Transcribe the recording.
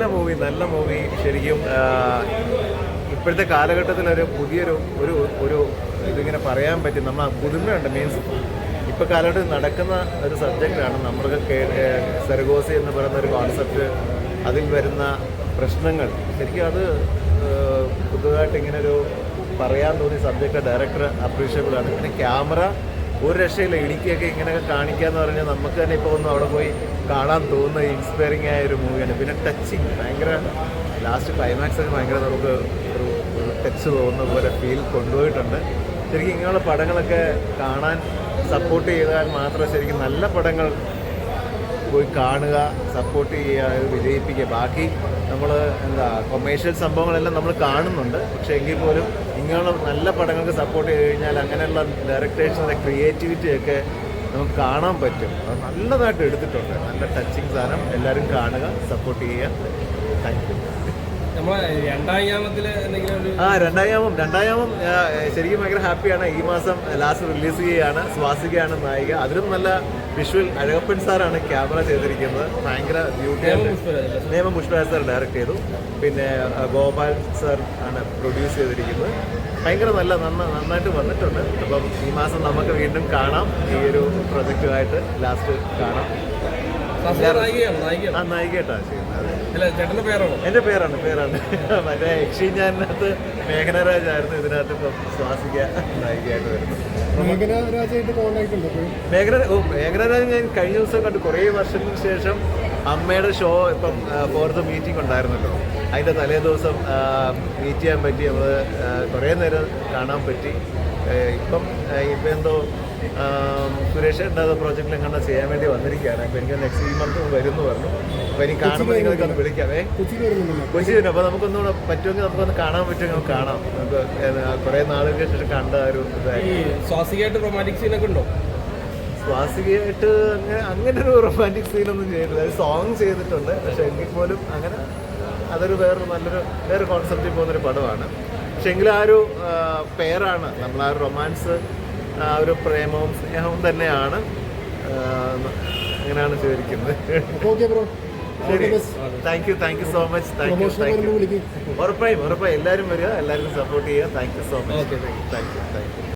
നല്ല മൂവി നല്ല മൂവി. ശരിക്കും ഇപ്പോഴത്തെ കാലഘട്ടത്തിൽ ഒരു പുതിയൊരു ഒരു ഒരു ഇതിങ്ങനെ പറയാൻ പറ്റും. നമ്മൾ പുതുമയുണ്ട് മീൻസ് ഇപ്പോൾ കാലഘട്ടത്തിൽ നടക്കുന്ന ഒരു സബ്ജക്റ്റാണ് നമ്മൾക്ക് സെർഗോസി എന്ന് പറയുന്ന ഒരു കോൺസെപ്റ്റ് അതിൽ വരുന്ന പ്രശ്നങ്ങൾ. ശരിക്കും അത് പുതുതായിട്ട് ഇങ്ങനെ ഒരു പറയാൻ തോന്നിയ സബ്ജക്റ്റ് ഡയറക്ടർ അപ്രീഷിയബിൾ ആണ്. പിന്നെ ക്യാമറ ഒരു രക്ഷയില്ല. ഇടുക്കിയൊക്കെ ഇങ്ങനെയൊക്കെ കാണിക്കാന്ന് പറഞ്ഞാൽ നമുക്ക് തന്നെ ഇപ്പോൾ ഒന്ന് അവിടെ പോയി കാണാൻ തോന്നുന്ന ഇൻസ്പയറിംഗ് ആയ ഒരു മൂവിയാണ് പിന്നെ ടച്ചിങ് ഭയങ്കര ലാസ്റ്റ് ക്ലൈമാക്സ് ഒക്കെ ഭയങ്കര നമുക്ക് ഒരു ടച്ച് തോന്നുന്ന പോലെ ഫീൽ കൊണ്ടുപോയിട്ടുണ്ട്. ശരിക്കും ഇങ്ങനെയുള്ള പടങ്ങളൊക്കെ കാണാൻ സപ്പോർട്ട് ചെയ്താൽ മാത്രമേ ശരിക്കും നല്ല പടങ്ങൾ പോയി കാണുക സപ്പോർട്ട് ചെയ്യുക വിജയിപ്പിക്കുക. ബാക്കി നമ്മൾ എന്താ കൊമേഴ്ഷ്യൽ സംഭവങ്ങളെല്ലാം നമ്മൾ കാണുന്നുണ്ട്. പക്ഷേ എങ്കിൽ പോലും ഇങ്ങനെയുള്ള നല്ല പടങ്ങൾക്ക് സപ്പോർട്ട് ചെയ്ത് കഴിഞ്ഞാൽ അങ്ങനെയുള്ള ഡയറക്ടേഴ്സിന്റെ ക്രിയേറ്റിവിറ്റിയൊക്കെ നമുക്ക് കാണാൻ പറ്റും. അത് നല്ലതായിട്ട് എടുത്തിട്ടുണ്ട്. നല്ല ടച്ചിങ് സാധനം. എല്ലാവരും കാണുക സപ്പോർട്ട് ചെയ്യുക. താങ്ക് യു ആ രണ്ടായാമം രണ്ടായാമം ശരിക്കും ഭയങ്കര ഹാപ്പിയാണ്. ഈ മാസം ലാസ്റ്റ് റിലീസ് ചെയ്യുകയാണ്. സ്വാസികയാണ് നായിക. അതിലും നല്ല വിഷ്വൽ അഴകപ്പൻ സാറാണ് ക്യാമറ ചെയ്തിരിക്കുന്നത്. ഭയങ്കര ബ്യൂട്ടിയാണ്? നിയമം പുഷ്പരാജ് സാർ? ഡയറക്റ്റ് ചെയ്തു. പിന്നെ ഗോപാൽ സാർ ആണ് പ്രൊഡ്യൂസ് ചെയ്തിരിക്കുന്നത്. ഭയങ്കര നല്ല നന്ന നന്നായിട്ട് വന്നിട്ടുണ്ട്. അപ്പം ഈ മാസം നമുക്ക് വീണ്ടും കാണാം. ഈ ഒരു പ്രൊജക്റ്റുമായിട്ട് ലാസ്റ്റ് കാണാം. ആ നായികേട്ടാ ചെയ്യുന്നത്. ചേട്ടന്റെ പേരാണോ? എന്റെ പേരാണ് പേരാണ്. മറ്റേ യക്ഷിഞ്ഞാനകത്ത് മേഘനരാജ് ആയിരുന്നു ഇതിനകത്ത് ഇപ്പം നായികയായിട്ട് വരുന്നത്. മേഘന ഓ മേഘനരാജ് ഞാൻ കഴിഞ്ഞ ദിവസം കണ്ടു. കുറേ വർഷങ്ങൾക്ക് ശേഷം അമ്മയുടെ ഷോ ഇപ്പം ഫോർത്ത് മീറ്റിംഗ് ഉണ്ടായിരുന്നല്ലോ. അതിന്റെ തലേ ദിവസം മീറ്റ് ചെയ്യാൻ പറ്റി. നമ്മൾ കുറേ നേരം കാണാൻ പറ്റി. ഇപ്പം ഇപ്പം എന്തോ സുരേഷ് ഉണ്ടാകുന്ന പ്രോജക്റ്റിൽ എങ്ങനെ ചെയ്യാൻ വേണ്ടി വന്നിരിക്കുകയാണ്. അപ്പോൾ എനിക്ക് നെക്സ്റ്റ് ഈ മന്ത് വരുന്നു പറഞ്ഞു. അപ്പോൾ എനിക്ക് കാണുമ്പോൾ നിങ്ങൾക്ക് ഒന്ന് വിളിക്കാവേ കൊച്ചി തന്നെ അപ്പോൾ നമുക്കൊന്നുകൂടെ പറ്റുമെങ്കിൽ നമുക്കൊന്ന് കാണാൻ പറ്റുമെങ്കിൽ നമുക്ക് കാണാം. നമുക്ക് കുറേ നാളുകൾക്ക് ശേഷം കണ്ട ഒരു ഇതായിട്ട് റൊമാന്റിക് സീനൊക്കെ ഉണ്ടോ? സ്വാസികയായിട്ട് അങ്ങനെ അങ്ങനെ ഒരു റൊമാന്റിക് സീനൊന്നും ചെയ്തിട്ടില്ല. അത് സോങ് ചെയ്തിട്ടുണ്ട്. പക്ഷെ എങ്കിൽ പോലും അങ്ങനെ അതൊരു വേറൊരു നല്ലൊരു വേറെ കോൺസെപ്റ്റിൽ പോകുന്നൊരു പടമാണ്. പക്ഷെ എങ്കിലും ആ ഒരു പേരാണ്. നമ്മൾ ആ ഒരു റൊമാൻസ് ആ ഒരു പ്രേമവും സ്നേഹവും തന്നെയാണ് അങ്ങനെയാണ് ചോദിക്കുന്നത് ശരി. Thank you thank you so much thank you thank you ഉറപ്പായും ഉറപ്പായും. എല്ലാവരും വരിക എല്ലാവരും സപ്പോർട്ട് ചെയ്യുക. Thank you so much thank you thank you